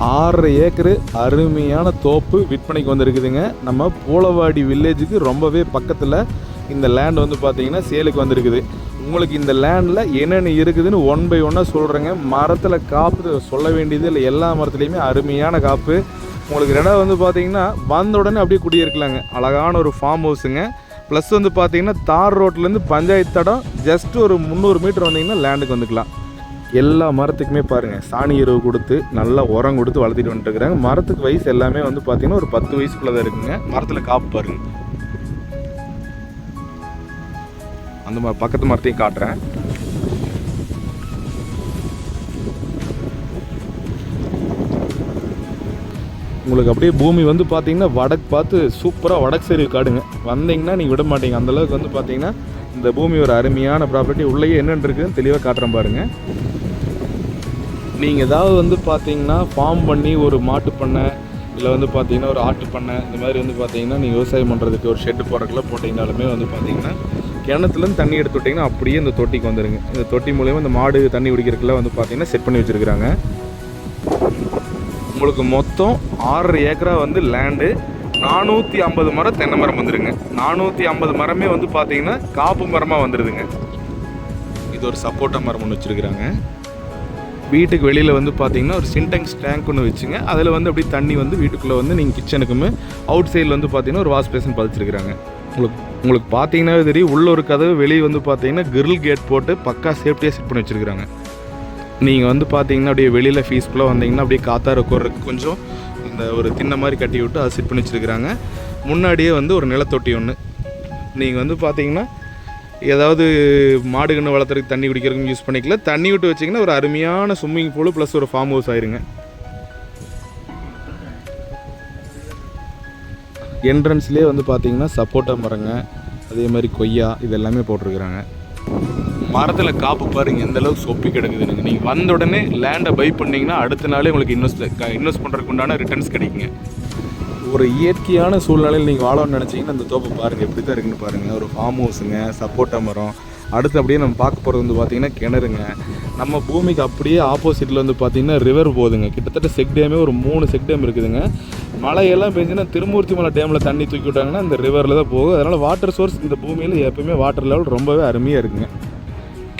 ஆறரை ஏக்கரு அருமையான தோப்பு விற்பனைக்கு வந்திருக்குதுங்க. நம்ம பூலவாடி வில்லேஜுக்கு ரொம்பவே பக்கத்தில் இந்த லேண்ட் வந்து பார்த்தீங்கன்னா சேலுக்கு வந்திருக்குது. உங்களுக்கு இந்த லேண்டில் என்னென்ன இருக்குதுன்னு ஒன் பை ஒன்னாக சொல்கிறேங்க மரத்தில் காப்பு சொல்ல வேண்டியது இல்லை எல்லா மரத்துலேயுமே அருமையான காப்பு. உங்களுக்கு இடம் வந்து பார்த்தீங்கன்னா வந்த உடனே அப்படியே குடியிருக்கலாங்க. அழகான ஒரு ஃபார்ம் ஹவுஸுங்க ப்ளஸ் வந்து பார்த்தீங்கன்னா தார் ரோட்லேருந்து பஞ்சாயத்து தடம் ஜஸ்ட் ஒரு முந்நூறு மீட்டர் வந்தீங்கன்னா லேண்டுக்கு வந்துக்கலாம். எல்லா மரத்துக்குமே பாருங்கள் சாணி எருவு கொடுத்து நல்லா உரம் கொடுத்து வளர்த்திட்டு வந்துட்டுருக்குறாங்க. மரத்துக்கு வயசு எல்லாமே வந்து பார்த்திங்கன்னா ஒரு பத்து வயசுக்குள்ளே தான் இருக்குங்க. மரத்தில் காப்பு பாருங்க. அந்த மாதிரி பக்கத்து மரத்தையும் காட்டுறேன். உங்களுக்கு அப்படியே பூமி வந்து பார்த்தீங்கன்னா வடக்கு பார்த்து சூப்பராக வடக்கு சரிவு காடுங்க. வந்தீங்கன்னா நீங்கள் விட மாட்டீங்க. அந்தளவுக்கு வந்து பார்த்தீங்கன்னா இந்த பூமி ஒரு அருமையான ப்ராப்பர்ட்டி உள்ளேயே என்னென்னு இருக்குதுன்னு தெளிவாக காட்டுறேன் பாருங்கள் நீங்கள் ஏதாவது வந்து பார்த்தீங்கன்னா ஃபார்ம் பண்ணி ஒரு மாட்டு பண்ணை இல்லை வந்து பார்த்தீங்கன்னா ஒரு ஆட்டு பண்ணை இந்த மாதிரி வந்து பார்த்தீங்கன்னா நீங்கள் விவசாயம் பண்ணுறதுக்கு ஒரு ஷெட்டு போடுறதுக்குலாம் போட்டிங்கனாலுமே வந்து பார்த்தீங்கன்னா கிணத்துலேருந்து தண்ணி எடுத்து விட்டிங்கன்னா அப்படியே இந்த தொட்டிக்கு வந்துடுங்க இந்த தொட்டி மூலயமா இந்த மாடு தண்ணி குடிக்கிறதுக்குலாம் வந்து பார்த்தீங்கன்னா செட் பண்ணி வச்சுருக்குறாங்க. உங்களுக்கு மொத்தம் ஆறரை ஏக்கரா வந்து லேண்டு நானூற்றி ஐம்பது மரம் தென்னை மரம் வந்துடுங்க நானூற்றி ஐம்பது மரமே வந்து பார்த்தீங்கன்னா காப்பு மரமாக வந்துடுதுங்க இது ஒரு சப்போட்டா மரம் ஒன்று வச்சுருக்குறாங்க. வீட்டுக்கு வெளியில் வந்து பார்த்தீங்கன்னா ஒரு சின்டெக்ஸ் டேங்க் ஒன்று வச்சுங்க. அதில் வந்து அப்படியே தண்ணி வந்து வீட்டுக்குள்ளே வந்து நீங்கள் கிச்சனுக்குமே அவுட் சைடில் வந்து பார்த்தீங்கன்னா ஒரு வாஷ் பேசன் பதிச்சிருக்கிறாங்க. உங்களுக்கு உங்களுக்கு பார்த்தீங்கன்னாவே தெரியும். உள்ள ஒரு கதவு வெளியே வந்து பார்த்தீங்கன்னா கிரில் கேட் போட்டு பக்கா சேஃப்டியாக செட் பண்ணி வச்சுருக்காங்க நீங்கள் வந்து பார்த்தீங்கன்னா அப்படியே வெளியில் ஃபீஸ்க்குள்ளே வந்தீங்கன்னா அப்படியே காத்தார உட்கார்றதுக்கு கொஞ்சம் இந்த ஒரு தின்ன மாதிரி கட்டி விட்டு அதை செட் பண்ணி வச்சுருக்கிறாங்க. முன்னாடியே வந்து ஒரு நிலத்தொட்டி ஒன்று நீங்கள் வந்து பார்த்தீங்கன்னா ஏதாவது மாடு கன்று வளர்த்துறதுக்கு தண்ணி குடிக்கிறதுக்கு யூஸ் பண்ணிக்கல. தண்ணி விட்டு வச்சிங்கன்னா ஒரு அருமையான ஸ்விம்மிங் பூல் ப்ளஸ் ஒரு ஃபார்ம் ஹவுஸ் ஆயிருங்க. என்ட்ரன்ஸ்லேயே வந்து பார்த்தீங்கன்னா சப்போட்டா மரங்க அதே மாதிரி கொய்யா இது எல்லாமே போட்டிருக்கிறாங்க. மரத்தில் காப்பு பாருங்கள் எந்த அளவுக்கு சொப்பி கிடக்குதுங்க. நீங்கள் வந்த உடனே லேண்டை பை பண்ணிங்கன்னா அடுத்த நாளே உங்களுக்கு இன்வெஸ்ட் இன்வெஸ்ட் பண்ணுறதுக்கு உண்டான ரிட்டர்ன்ஸ் கிடைக்குங்க. ஒரு இயற்கையான சூழ்நிலையில் நீங்கள் வாழணும்னு நினச்சிங்கன்னா அந்த தோப்பை பாருங்கள் எப்படி தான் இருக்குன்னு பாருங்கள் ஒரு ஃபார்ம் ஹவுஸுங்க சப்போட்டா மரம். அடுத்து அப்படியே நம்ம பார்க்க போகிறது வந்து பார்த்திங்கன்னா கிணறுங்க. நம்ம பூமிக்கு அப்படியே ஆப்போசிட்டில் வந்து பார்த்திங்கன்னா ரிவர் போகுதுங்க. கிட்டத்தட்ட செக் டேமே ஒரு மூணு செக் டேம் இருக்குதுங்க. மழையெல்லாம் பெஞ்சுன்னா திருமூர்த்தி மலை டேமில் தண்ணி தூக்கி விட்டாங்கன்னா இந்த ரிவரில் தான் போகும். அதனால் வாட்டர் சோர்ஸ் இந்த பூமியில் எப்பவுமே வாட்டர் லெவல் ரொம்பவே அருமையாக இருக்குங்க.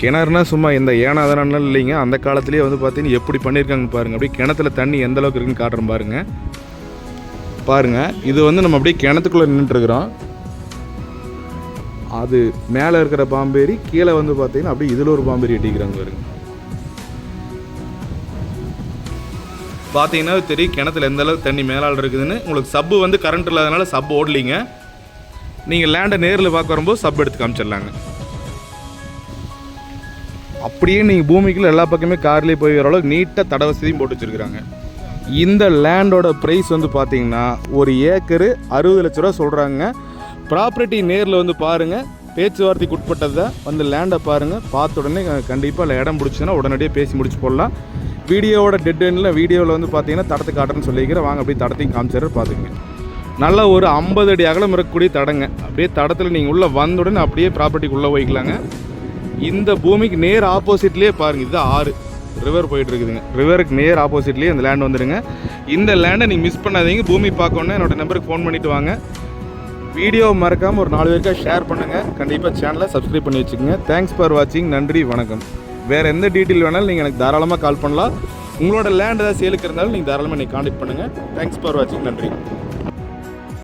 கிணறுனா சும்மா இந்த ஏனாதானம் இல்லைங்க. அந்த காலத்துலேயே வந்து பார்த்தீங்கன்னா எப்படி பண்ணியிருக்காங்க பாருங்கள் அப்படியே கிணத்துல தண்ணி எந்த அளவுக்கு இருக்குன்னு காட்டுறேன் பாருங்கள் பாருங்கள் இது வந்து நம்ம அப்படியே கிணத்துக்குள்ளே நின்றுட்டுருக்குறோம் அது மேலே இருக்கிற பாம்பேரி கீழே வந்து பார்த்தீங்கன்னா அப்படியே இதில் ஒரு பாம்பேரி எட்டிக்கிறாங்க பாருங்க. பார்த்தீங்கன்னா தெரியும் கிணத்துல எந்த அளவுக்கு தண்ணி மேலால் இருக்குதுன்னு. உங்களுக்கு சப்பு வந்து கரண்ட் இல்லாதனால சப் ஓடலிங்க. நீங்கள் லேண்டை நேரில் பார்க்க வரும்போது சப் எடுத்து காமிச்சிடலாங்க. அப்படியே நீங்கள் பூமிக்குள்ளே எல்லா பக்கமே கார்லேயே போய் வர அளவுக்கு நீட்டாக தட வசதியும் போட்டு வச்சுருக்குறாங்க. இந்த லேண்டோட ப்ரைஸ் வந்து பார்த்தீங்கன்னா ஒரு ஏக்கரு அறுபது லட்ச ரூபா சொல்கிறாங்க ப்ராப்பர்ட்டி நேரில் வந்து பாருங்கள் பேச்சுவார்த்தைக்கு உட்பட்டதை வந்து லேண்டை பாருங்கள் பார்த்த உடனே கண்டிப்பாக இல்லை இடம் பிடிச்சதுன்னா உடனடியாக பேசி முடிச்சு போடலாம். வீடியோவோட டெட் எண்டில் வீடியோவில் வந்து பார்த்தீங்கன்னா தடத்தை காட்டுறேன்னு சொல்லிக்கிறேன். வாங்க அப்படியே தடத்தையும் காமிச்சிடுற பார்த்துங்க நல்ல ஒரு ஐம்பது அடி அகலம் இருக்கக்கூடிய தடங்க. அப்படியே தடத்தில் நீங்கள் உள்ளே வந்த உடனே அப்படியே ப்ராப்பர்ட்டிக்கு உள்ளே போய்க்கலாங்க. இந்த பூமிக்கு நேர் ஆப்போசிட்லேயே பாருங்கள் இது ஆறு. ரிவர் போயிட்டு இருக்குதுங்க ரிவருக்கு நேர் ஆப்போசிட்லேயே அந்த லேண்ட் வந்துடுங்க இந்த லேண்டை நீங்கள் மிஸ் பண்ணாதீங்க. பூமி பார்க்கணுன்னு என்னோட நம்பருக்கு ஃபோன் பண்ணிவிட்டு வாங்க. வீடியோ மறக்காமல் ஒரு நாலு பேருக்காக ஷேர் பண்ணுங்கள் கண்டிப்பாக சேனலை சப்ஸ்கிரைப் பண்ணி வச்சுக்கோங்க. தேங்க்ஸ் ஃபார் வாட்சிங் நன்றி வணக்கம். வேறு எந்த டீட்டெயில் வேணாலும் நீங்கள் எனக்கு தாராளமாக கால் பண்ணலாம். உங்களோட லேண்ட் ஏதாவது சேலுக்கு இருந்தாலும் நீங்கள் தாராளமாக நீங்கள் காண்டக்ட் பண்ணுங்கள் தேங்க்ஸ் ஃபார் வாட்சிங் நன்றி.